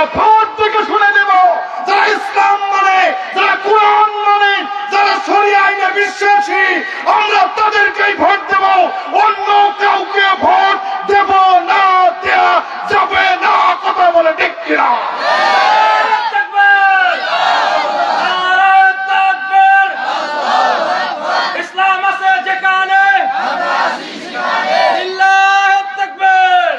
আমরা ভোট থেকে শুনে দেব যারা ইসলাম মানে যারা কোরআন মানে যারা শরিয়া আইনে বিশ্বাসী আমরা তাদেরকেই ভোট দেব অন্য কাউকে ভোট দেব না দেয়া যাবে না কথা বলে ঠিক কিনা ইসলাম আছে যেখানে লিল্লাহ তাকবীর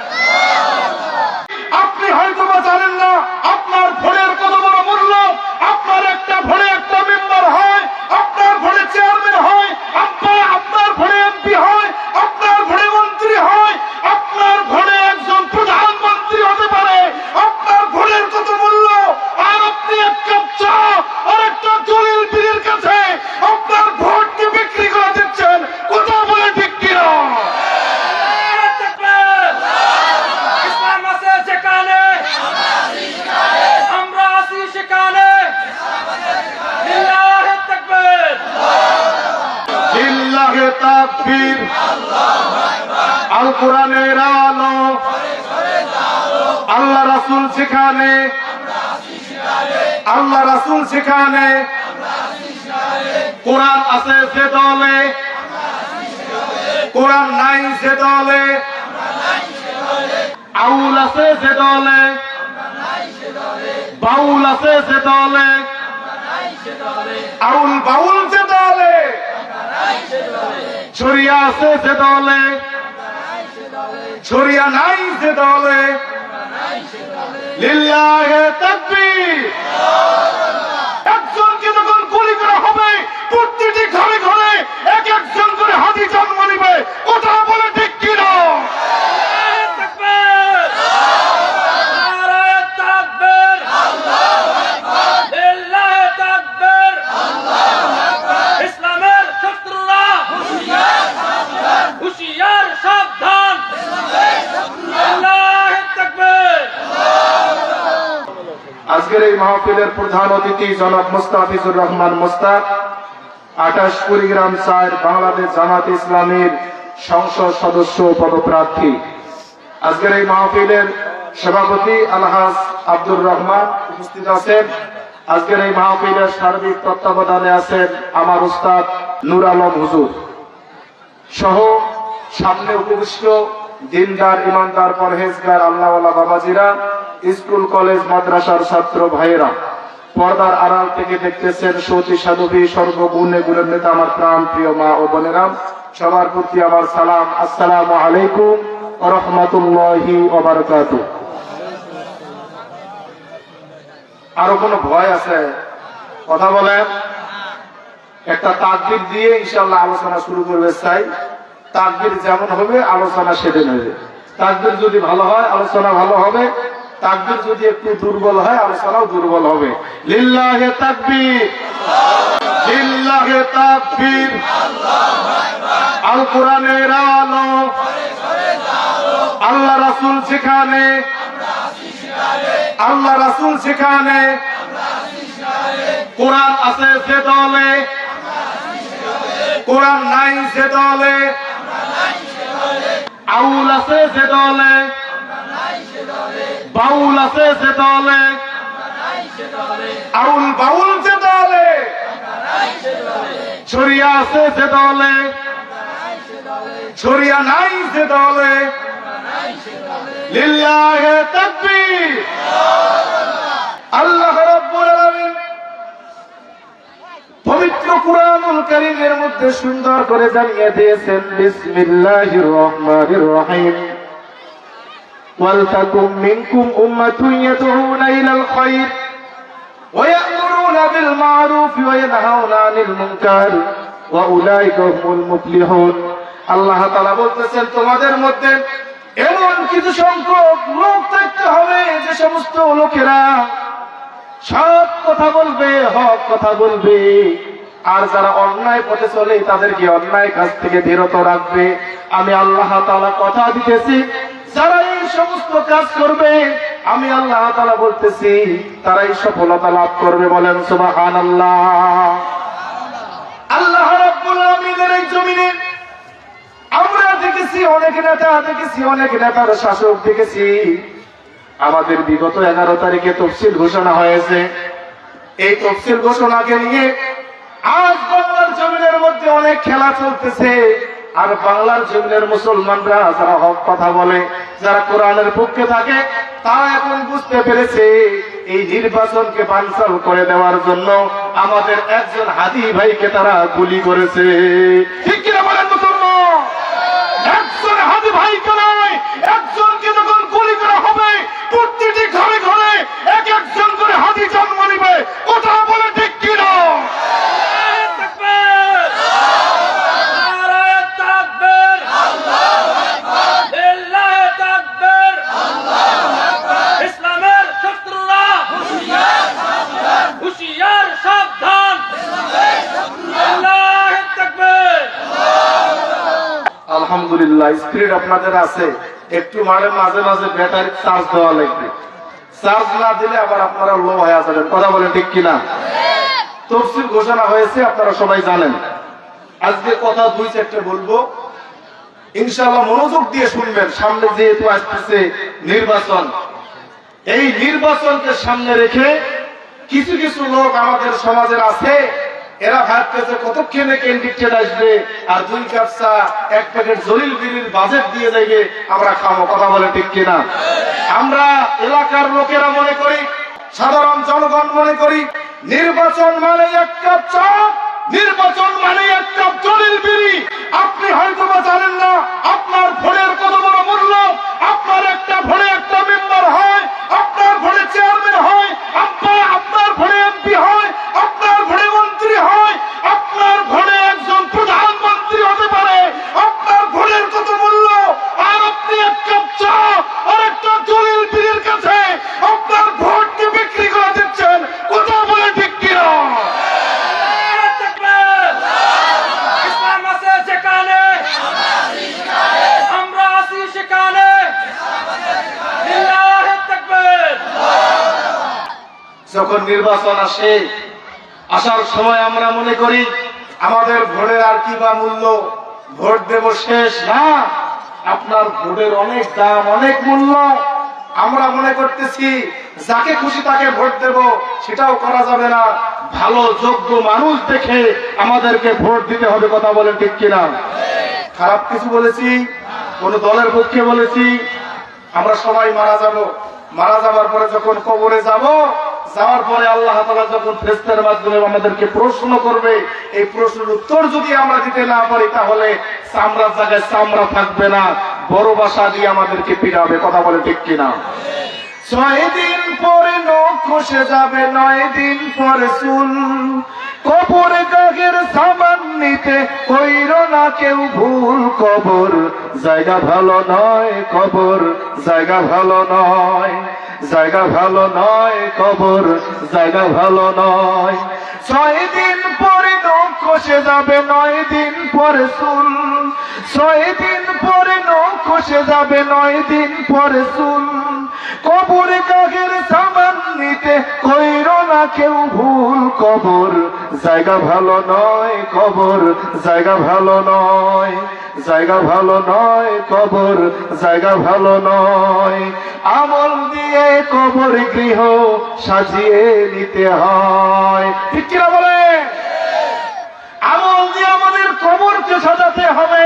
আপনি হয়তো বা জানেন না আপনার ভোটের কত বড় মূল্য আপনার একটা ভোটে একটা মেম্বার হয় আপনার ভোটে চেয়ারম্যান হয় আপনার আপনার ভোটে এমপি হয় আপনার ভোটে মন্ত্রী হয় আপনার ভোটে একজন প্রধানমন্ত্রী হতে পারে আপনার ভোটের কত মূল্য আর আপনি এক কাপ চা আর একটা জলিল পীরের কাছে আপনার ভোটকে বিক্রি করে দিচ্ছেন কথা বলে ঠিক কিনা ইসলাম আছে যেখানে আমরা আছি সেখানে লিল্লাহ তাকবীর লিল্লাহে তাকবীর আল কোরআনের আলো। আল্লাহ রাসূল সেখানে। আল্লাহ রাসূল সেখানে। কোরআন আছে সে দলে। কোরআন নাই সে দলে। আউল আছে সে দলে। বাউল আছে সে দলে। আউল বাউল যে দলে। ছড়িয়া আছে যে দলে। ছড়িয়া নাই সে দলে। লিল্লাহে তাকবীর একজনকে যখন গুলি করা হবে প্রতিটি ঘরে ঘরে এক একজন করে হাতি জন্ম নিবে কথা বলে ঠিক কিনা তাকবীর নারায়ে তাকবীর লিল্লাহ তাকবীর ইসলামের শত্রুরা হুঁশিয়ার সাবধান লিল্লাহ তাকবীর আজকের এই মাহফিলের প্রধান অতিথি জনাব মুস্তাফিজুর রহমান মুস্তাক আঠাশ কুড়িগ্রাম সাহের বাংলাদেশ জামাত ইসলামের সংসদ সদস্য পদপ্রার্থী। আজকের এই মাহফিলের সভাপতি আলহাজ আব্দুর রহমান উপস্থিত আছেন। আজকের এই মাহফিলের সার্বিক তত্ত্বাবধানে আছেন আমার উস্তাদ নুর আলম হুজুর। সহ সামনে উপবিষ্ট দিনদার, ইমানদার, পরহেজগার, আল্লাহওয়ালা বাবাজিরা, স্কুল, কলেজ, মাদ্রাসার ছাত্র ভাইয়েরা। পর্দার আড়াল থেকে দেখতেছেন সতী সাধবী, সর্বগুণে নেতা আমার প্রাণ প্রিয় মা ও বোনেরাম সবার প্রতি আমার সালাম। আসসালামু আলাইকুম রহমতুল্লাহি ওবারকাতু আরও কোনো ভয় আছে? কথা বলেন। একটা তাকবির দিয়ে ইনশাল্লাহ আলোচনা শুরু করবে চাই তাকবির যেমন হবে, আলোচনা সেদিন হবে তাকবির যদি ভালো হয়, আলোচনা ভালো হবে। তাকবির যদি একটু দুর্বল হয় দুর্বল হবে। লিল্লাহে তাকবির। লিল্লাহে তাকবির। আল কোরআনের আলো। আল্লাহ রাসূল সেখানে। আল্লাহ রাসূল সেখানে। কোরআন আছে সে দলে। কোরআন নাই সে দলে। আউল আছে সে দলে। বাউল আছে সে দলে? আউল বাউল যে দলে? ছড়িয়া আছে সে দলে? ছড়িয়া নাই সে দলে? আল্লাহ রাব্বুল পবিত্র মধ্যে সুন্দর করে জানিয়ে দিয়েছেন, বিসমিল্লাহির রহমানির রহিম। ওয়ালতাকুম মিনকুম উম্মাতুন ইয়াদউনা ইলাল খায়র ويأمرون بالمعروف وينهون عن المنكر وأولئك هم المفلحون আল্লাহ তাআলা বলতেছেন তোমাদের মধ্যে এমন কিছু সংখ্যক লোক থাকতে হবে যে সমস্ত লোকেরা সৎ কথা বলবে হক কথা বলবে আর যারা অন্যায় পথে চলে তাদেরকে অন্যায় কাজ থেকে বিরত রাখবে আমি আল্লাহ তাআলা কথা দিতেছি যারা এই সমস্ত কাজ করবে। আমি আল্লাহ তাআলা বলতেছি, তারাই সফলতা লাভ করবে বলেন সুবহানাল্লাহ। আল্লাহ রাব্বুল আলামিনের এই জমিনে আমরা দেখেছি, অনেক নেতা দেখেছি, অনেক নেতার শাসক দেখেছি। আমাদের বিগত এগারো তারিখে তফসিল ঘোষণা হয়েছে। এই তফসিল ঘোষণাকে নিয়ে আজ বাংলার জমিনের মধ্যে অনেক খেলা চলতেছে। আর বাংলার জমিনের মুসলমানরা যারা হক কথা বলে, যারা কোরআনের পক্ষে থাকে তা এখন বুঝতে পেরেছে এই নির্বাচনকে বানচাল করে দেওয়ার জন্য আমাদের একজন হাদি ভাইকে তারা গুলি করেছে। ঠিক কিনা বলেন মুসলমান একজন হাদি ভাইকে নয় একজনকে যখন গুলি করা হবে প্রতিটি ঘরে ঘরে এক একজন করে হাদি জন্ম নিবে কথা বলে ঠিক কিনা নারায়ে তাকবীর লিল্লাহি তাকবীর ইসলামের শত্রুরা হুঁশিয়ার সাবধান লিল্লাহি তাকবীর আলহামদুলিল্লাহ স্পিরিট আপনাদের আছে, একটু মারে মাঝে মাঝে ব্যাটারি চার্জ দেওয়া লাগবে। চার্জ না দিলে আবার আপনারা লো হয়ে যাবেন। কথা বলে ঠিক কিনা? তফসিল ঘোষণা হয়েছে, আপনারা সবাই জানেন। আজকে কথা দুই চারটে বলব। ইনশাআল্লাহ মনোযোগ দিয়ে শুনবেন, সামনে যেহেতু আসতেছে নির্বাচন। এই নির্বাচনকে সামনে রেখে কিছু কিছু লোক আমাদের সমাজের আছে এরা ভাবতেছে কতক্ষণে ক্যান্ডিডেট আসবে, আর দুই কাপ চা, এক প্যাকেট জলিল বিড়ির বাজেট দিয়ে দেবে আমরা খাব কথা বলে ঠিক কিনা? আমরা এলাকার লোকেরা মনে করি, সাধারণ জনগণ মনে করি, নির্বাচন মানে এক কাপ চা। যখন নির্বাচন আসে, আসার সময় আমরা মনে করি, আমাদের ভোটের আর কি বা মূল্য? ভোট দেব শেষ? না, আপনার ভোটের অনেক দাম, অনেক মূল্য। আমরা মনে করতেছি, যাকে খুশি তাকে ভোট দেব, সেটাও করা যাবে না। ভালো, যোগ্য মানুষ দেখে আমাদেরকে ভোট দিতে হবে কথা বলেন ঠিক কিনা? খারাপ কিছু বলেছি, কোন দলের পক্ষে বলেছি, আমরা সবাই মারা যাব। মারা যাবার পরে যখন কবরে যাব যাওয়ার পরে আল্লাহ তাআলা যখন ফেরেশতার মাধ্যমে আমাদেরকে প্রশ্ন করবে, এই প্রশ্নের উত্তর যদি আমরা দিতে না পারি, তাহলে চামড়ার জায়গায় চামড়া থাকবে না, বড় বাসা দিয়ে আমাদেরকে পিড়াবে কথা বলে ঠিক কিনা? ছয় দিন পরে নখ খসে যাবে, নয় দিন পরে চুল। কবর গাগের সামান নিতে কইর না কেউ ভুল কবর। জায়গা ভালো নয় কবর, জায়গা ভালো নয়। জায়গা ভালো নয় কবর, জায়গা ভালো নয়। ছয় দিন পরে নখ খসে যাবে, নয় দিন পরে চুল। ছয় দিন পরে নখ খসে যাবে, নয় দিন পরে চুল। কবর কাকের সামান নিতে কইর না কেউ ভুল কবর। জায়গা ভালো নয় কবর, জায়গা ভালো নয়, জায়গা ভালো নয় কবর, জায়গা ভালো নয়। আমল দিয়ে কবর গৃহ সাজিয়ে নিতে হয়। ঠিক কিনা বলে? আমল দিয়ে আমাদের কবরকে সাজাতে হবে।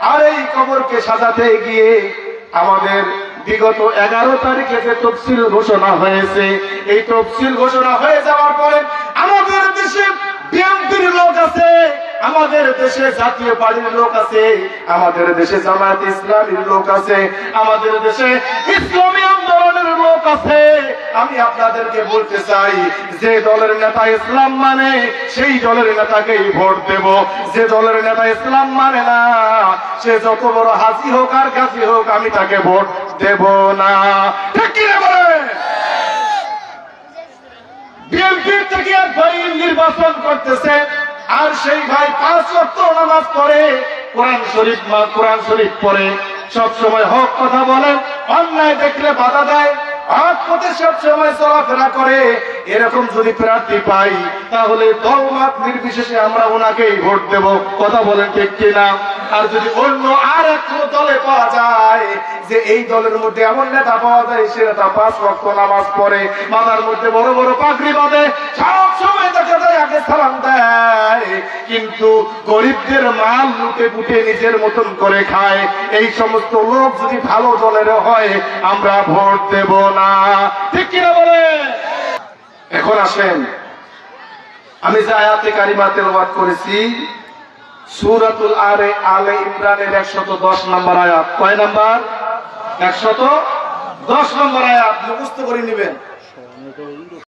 আর এই কবরকে সাজাতে গিয়ে আমাদের বিগত এগারো তারিখে যে তফসিল ঘোষণা হয়েছে, এই তফসিল ঘোষণা হয়ে যাওয়ার পরে আমাদের দেশে বিএনপির লোক আছে, আমাদের দেশে জাতীয় পার্টির লোক আছে, আমাদের দেশে জামায়াত ইসলামীর লোক আছে, আমাদের দেশে ইসলামী আন্দোলনের লোক আছে। আমি আপনাদেরকে বলতে চাই, যে দলের নেতা ইসলাম মানে সেই দলের নেতাকেই ভোট দেব। যে দলের নেতা ইসলাম মানে না, সে যত বড় হাসি হোক আর কাশি হোক, আমি তাকে ভোট দেব না। ঠিক কি রে বলে? বিএনপির থেকে এক ভাই নির্বাচন করতেছে, আর সেই ভাই পাঁচ ওয়াক্ত নামাজ পড়ে, কোরআন শরীফ মা কোরআন শরীফ পড়ে। সব সময় হক কথা বলে, অন্যায় দেখলে বাধা দেয়, হক পথে সব সময় চলাফেরা করে। এরকম যদি প্রার্থী পাই, তাহলে দলমত নির্বিশেষে আমরা ওনাকেই ভোট দেব। কথা বলেন ঠিক কিনা? আর যদি অন্য আর এক দলে পাওয়া যায়, যে এই দলের মধ্যে এমন নেতা পাওয়া যায়, সে নেতা পাঁচ রক্ত নামাজ পড়ে, মাথার মধ্যে বড় বড় পাগড়ি বাঁধে, সব সময় দেখা যায় আগে সালাম দেয়। কিন্তু গরিবদের মাল লুটে পুটে নিজের মতন করে খায়। এই সমস্ত লোক যদি ভালো দলের হয়, আমরা ভোট দেব না। ঠিক কিনা বলে? এখন আসেন। আমি যে আয়াতে কারিমা তেলাওয়াত করেছি সুরাতুল আরে আলে ইমরানের একশত দশ নম্বর আয়াত। কয় নাম্বার? একশত দশ নম্বর আয়াত। মুখস্থ করে নেবেন।